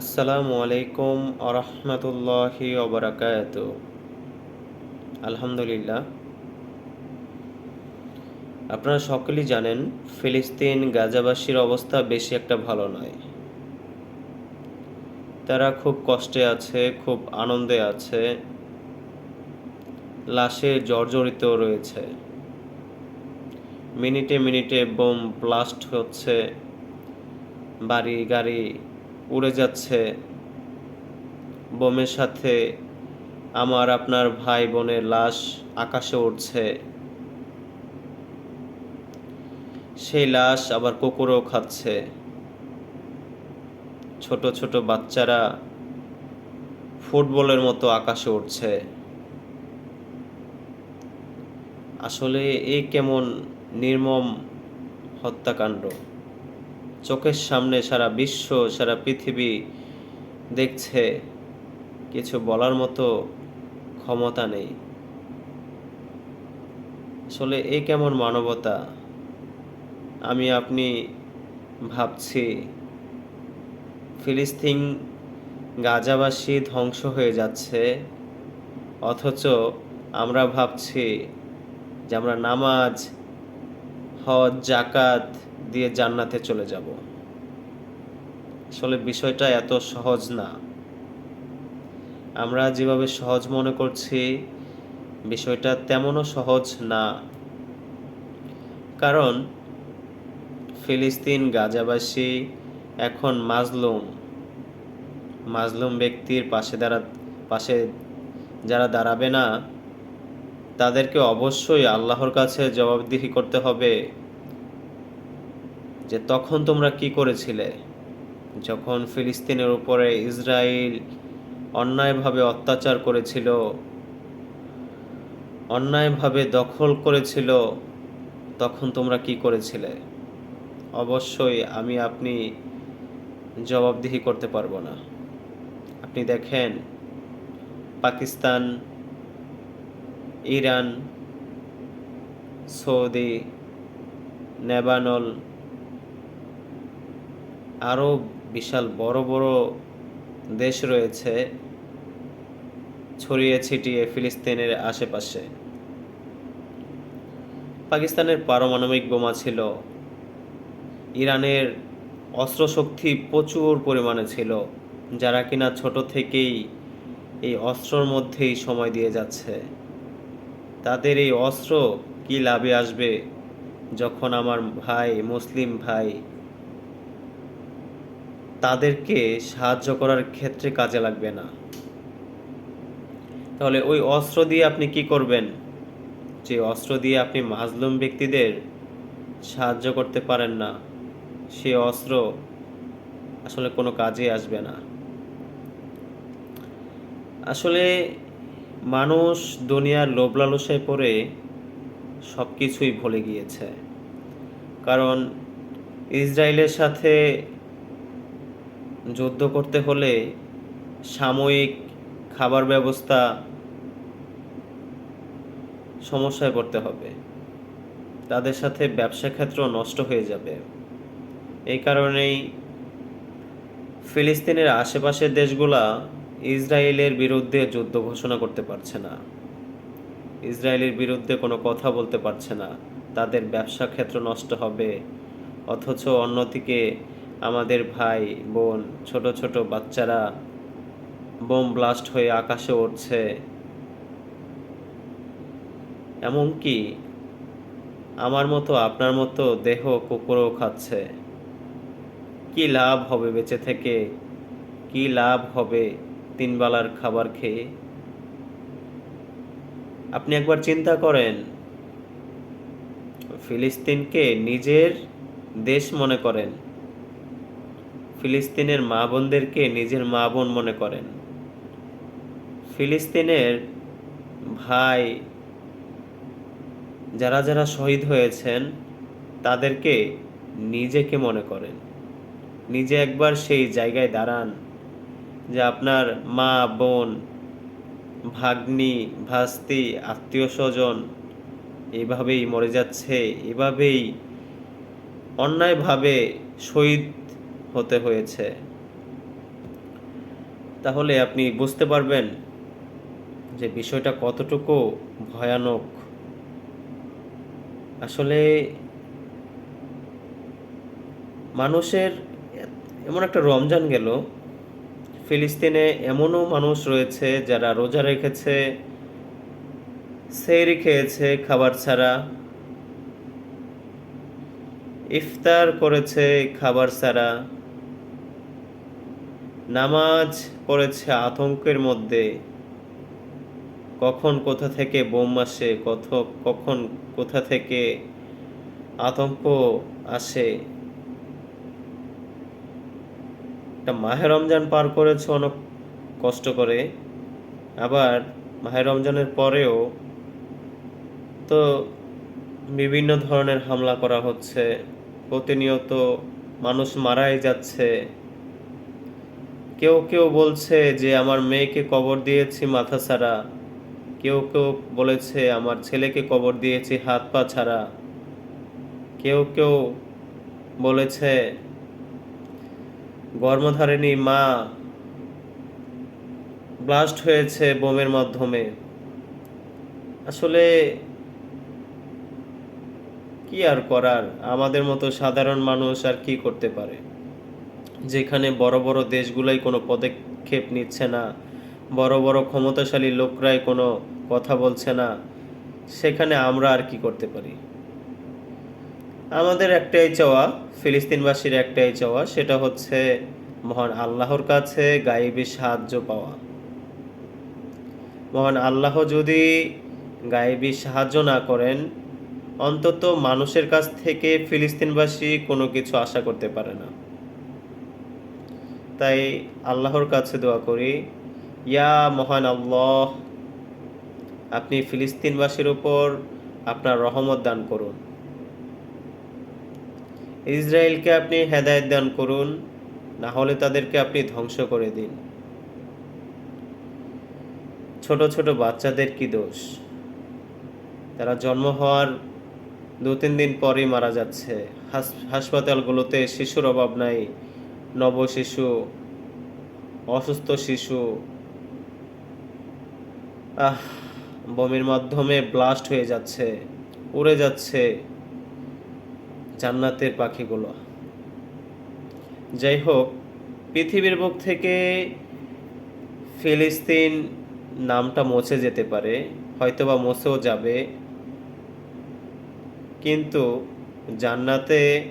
আসসালামু আলাইকুম আরহামতুল্লাহি ওবরাকাত আলহামদুলিল্লাহ। আপনারা সকলেই জানেন, ফিলিস্তিন গাজাবাসীর অবস্থা বেশি একটা ভালো নয়। তারা খুব কষ্টে আছে, খুব আনন্দে আছে। লাশে জর্জরিত রয়েছে। মিনিটে মিনিটে বোম ব্লাস্ট হচ্ছে। বাড়ি গাড়ি উড়ে যাচ্ছে। বোমের সাথে আমার আপনার ভাই বোনের লাশ আকাশে উঠছে সেই লাশ আবার কুকুরও খাচ্ছে। ছোট ছোট বাচ্চারা ফুটবলের মতো আকাশে উঠছে আসলে এই কেমন নির্মম হত্যাকাণ্ড? চোখের সামনে সারা বিশ্ব, সারা পৃথিবী দেখছে, কিছু বলার মতো ক্ষমতা নেই। আসলে এই কেমন মানবতা? আমি, আপনি ভাবছি, ফিলিস্তিন গাজাবাসী ধ্বংস হয়ে যাচ্ছে, অথচ আমরা ভাবছি যে আমরা নামাজ হজ জাকাত দিয়ে জান্নাতে চলে যাব। আসলে বিষয়টা এত সহজ না। আমরা যেভাবে সহজ মনে করছি, বিষয়টা তেমনও সহজ না। কারণ ফিলিস্তিন, গাজাবাসী এখন মাজলুম। মাজলুম ব্যক্তির পাশে দাঁড়া পাশে যারা দাঁড়াবে না তাদেরকে অবশ্যই আল্লাহর কাছে জবাবদিহি করতে হবে যে তখন তোমরা কি করেছিলে? যখন ফিলিস্তিনের উপরে ইসরায়েল অন্যায়ভাবে অত্যাচার করেছিল, অন্যায়ভাবে দখল করেছিল, তখন তোমরা কি করেছিলে? অবশ্যই আমি আপনি জবাবদিহি করতে পারব না। আপনি দেখেন, পাকিস্তান ইরান, সৌদি নেবানল আরও বিশাল বড় বড় দেশ রয়েছে ছড়িয়ে ছিটিয়ে ফিলিস্তিনের আশেপাশে। পাকিস্তানের পারমাণবিক বোমা ছিল। ইরানের অস্ত্রশক্তি প্রচুর পরিমাণে ছিল, যারা কিনা ছোট থেকেই এই অস্ত্রর মধ্যেই সময় দিয়ে যাচ্ছে। তাদের এই অস্ত্র কি লাভে আসবে যখন আমার ভাই, মুসলিম ভাই তাদেরকে সাহায্য করার ক্ষেত্রে কাজে লাগবে না? তাহলে ওই অস্ত্র দিয়ে আপনি কি করবেন? যে অস্ত্র দিয়ে আপনি মাজলুম ব্যক্তিদের সাহায্য করতে পারেন না, সে অস্ত্র আসলে কোনো কাজে আসবে না। আসলে মানুষ দুনিয়ার লোভ লালসায় পড়ে সব কিছুই ভুলে গিয়েছে। কারণ ইসরায়েলের সাথে যুদ্ধ করতে হলে সাময়িক খাবার ব্যবস্থা সমস্যায় পড়তে হবে। তাদের সাথে ব্যবসা ক্ষেত্র নষ্ট হয়ে যাবে। এই কারণেই ফিলিস্তিনের আশেপাশের দেশগুলা ইসরায়েলের বিরুদ্ধে যুদ্ধ ঘোষণা করতে পারছে না। ইসরায়েলের বিরুদ্ধে কোনো কথা বলতে পারছে না। তাদের ব্যবসা ক্ষেত্র নষ্ট হবে। অথচ অন্যদিকে আমাদের ভাই, বোন, ছোট ছোট বাচ্চারা বোম ব্লাস্ট হয়ে আকাশে উঠছে এমনকি আমার মতো, আপনার মতো দেহ কুকুরও খাচ্ছে। কি লাভ হবে বেঁচে থেকে? কি লাভ হবে? তিনবেলার খাবার খেয়ে। আপনি একবার চিন্তা করেন, ফিলিস্তিনকে নিজের দেশ মনে করেন, ফিলিস্তিনের মা বোনদেরকে নিজের মা বোন মনে করেন। ফিলিস্তিনের ভাই যারা যারা শহীদ হয়েছেন, তাদেরকে নিজেকে মনে করেন। নিজে একবার সেই জায়গায় দাঁড়ান। যে আপনার মা, বোন, ভাগ্নি, ভাস্তি, আত্মীয় স্বজন এভাবেই মরে যাচ্ছে, এভাবেই অন্যায়ভাবে শহীদ হতে হয়েছে। তাহলে আপনি বুঝতে পারবেন যে বিষয়টা কতটুকু ভয়ানক। আসলে মানুষের এমন একটা রমজান গেল ফিলিস্তিনে এমনও মানুষ রয়েছে যারা রোজা রেখেছে সেরি খেয়েছে, খাবার ছাড়া ইফতার করেছে, খাবার ছাড়া নামাজ পড়েছে আতঙ্কের মধ্যে। কখন কোথা থেকে বোম আসে, কত, কখন কোথা থেকে আতঙ্ক আসে একটা মাহে রমজান পার করেছে অনেক কষ্ট করে, আবার মাহে রমজানের পরেও তো বিভিন্ন ধরনের হামলা করা হচ্ছে, প্রতিনিয়ত মানুষ মারাই যাচ্ছে। কেউ কেউ বলছে যে, আমার মেয়েকে কবর দিয়েছি মাথা ছাড়া। কেউ কেউ বলেছে, আমার ছেলেকে কবর দিয়েছি হাত পা ছাড়া। কেউ কেউ বলেছে গর্ভধারিণী মা ব্লাস্ট হয়েছে বোমের মাধ্যমে। আসলে কি আর করার? আমাদের মতো সাধারণ মানুষ আর কি করতে পারে? যেখানে বড় বড় দেশগুলাই কোনো পদক্ষেপ নিচ্ছে না, বড় বড় ক্ষমতাশালী লোকরাই কোনো কথা বলছে না, সেখানে আমরা আর কি করতে পারি? আমাদের একটাই চাওয়া, ফিলিস্তিনবাসীর একটাই চাওয়া, সেটা হচ্ছে মহান আল্লাহর কাছে গায়েবী সাহায্য পাওয়া। মহান আল্লাহ যদি গায়েবী সাহায্য না করেন, অন্তত মানুষের কাছ থেকে ফিলিস্তিনবাসী কোনো কিছু আশা করতে পারে না। তাই আল্লাহর কাছে দোয়া করি, ইয়া মহান আল্লাহ, আপনি ফিলিস্তিনবাসীর উপর আপনার রহমত দান করুন। ইসরায়েলকে আপনি হেদায়েত দান করুন, না হলে তাদেরকে আপনি ধ্বংস করে দিন। ছোট ছোট বাচ্চাদের কি দোষ? তারা জন্ম হওয়ার দু তিন দিন পরেই মারা যাচ্ছে। হাসপাতালগুলোতে শিশুর অভাব নাই, নব শিশু, অসুস্থ শিশু। আহ, বমির মাধ্যমে ব্লাস্ট হয়ে যাচ্ছে, উড়ে যাচ্ছে। জান্নাতের পাখিগুলো। যাই হোক পৃথিবীর বুক থেকে ফিলিস্তিন নামটা মুছে যেতে পারে, হয়তোবা মুছেও যাবে। কিন্তু জান্নাতে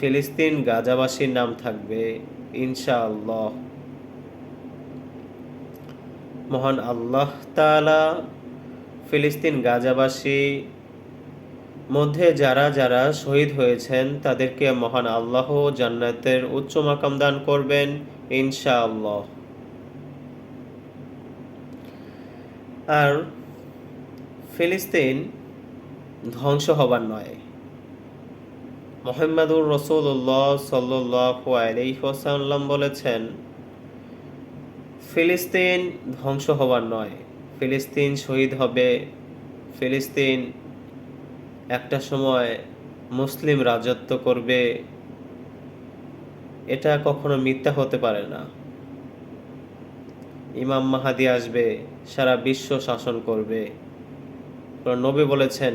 ফিলিস্তিন গাজাবাসীর নাম থাকবে, ইনশাআল্লাহ। মহান আল্লাহ তাআলা ফিলিস্তিন গাজাবাসী মধ্যে যারা যারা শহীদ হয়েছেন, তাদেরকে মহান আল্লাহ জান্নাতের উচ্চ মাকাম দান করবেন, ইনশাআল্লাহ। আর ফিলিস্তিন ধ্বংস হবার নয়। মোহাম্মদুর রসুল্লাহ সাল্লাহ আলাইসাল্লাম বলেছেন, ফিলিস্তিন ধ্বংস হবার নয়। ফিলিস্তিন শহীদ হবে, ফিলিস্তিন একটা সময় মুসলিম রাজত্ব করবে, এটা কখনো মিথ্যা হতে পারে না। ইমাম মাহাদি আসবে, সারা বিশ্ব শাসন করবে। নবী বলেছেন,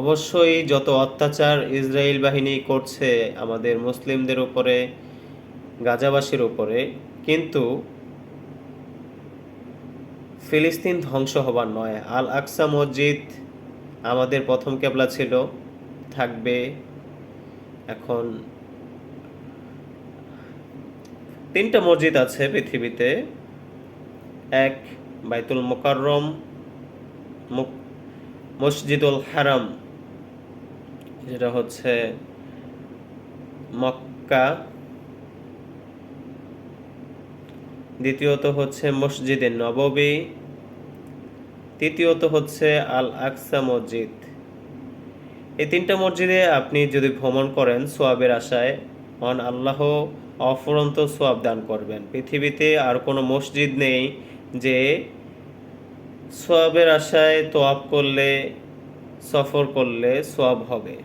অবশ্যই যত অত্যাচার ইসরায়েল বাহিনী করছে আমাদের মুসলিমদের উপরে, গাজাবাসীর উপরে, কিন্তু ফিলিস্তিন ধ্বংস হবার নয়। আল আকসা মসজিদ আমাদের প্রথম ক্যাবলা ছিল, থাকবে এখন তিনটা মসজিদ আছে পৃথিবীতে। এক বাইতুল মোকাররম মসজিদুল হারাম, যেটা হচ্ছে মক্কা। দ্বিতীয়ত হচ্ছে মসজিদে নববী তৃতীয়ত হচ্ছে আল আকসা মসজিদ। এই তিনটা মসজিদে আপনি যদি ভ্রমণ করেন সোয়াবের আশায় অন আল্লাহ অফুরন্ত সোয়াব দান করবেন। পৃথিবীতে আর কোনো মসজিদ নেই যে সোয়াবের আশায় তোয়াব করলে, সফর করলে সোয়াব হবে।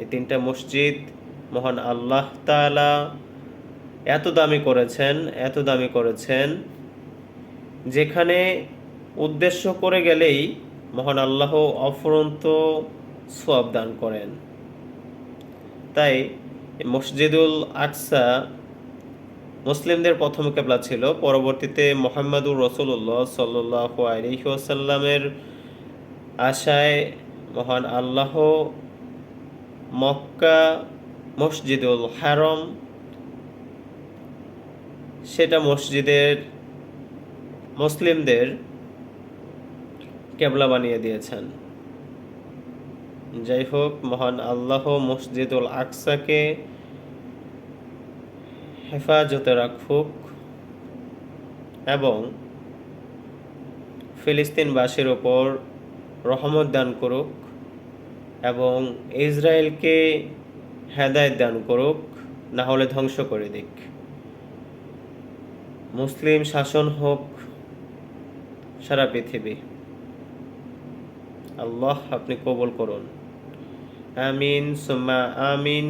এই তিনটা মসজিদ মহান আল্লাহ তালা এত দামি করেছেন, এত দামি করেছেন, যেখানে উদ্দেশ্য করে গেলেই মহান আল্লাহ অফুরন্ত সোয়াব দান করেন। তাই মসজিদুল আকসা মুসলিমদের প্রথম কেবলা ছিল। পরবর্তীতে মোহাম্মদুর রসুল্লাহ সাল্লাহ আলহিহাসাল্লামের আশায় মহান আল্লাহ মক্কা মসজিদুল হারম, সেটা মসজিদের মুসলিমদের কেবলা বানিয়ে দিয়েছেন। যাই হোক, মহান আল্লাহ মসজিদুল আকসাকে হেফাজতে রাখুক এবং ফিলিস্তিনবাসীর ওপর রহমত দান করুক এবং ইসরায়েলকে হেদায়ত দান করুক, না হলে ধ্বংস করে দিক। মুসলিম শাসন হোক সারা পৃথিবী। আল্লাহ আপনি কবল করুন। আমিন সুম্মা আমিন।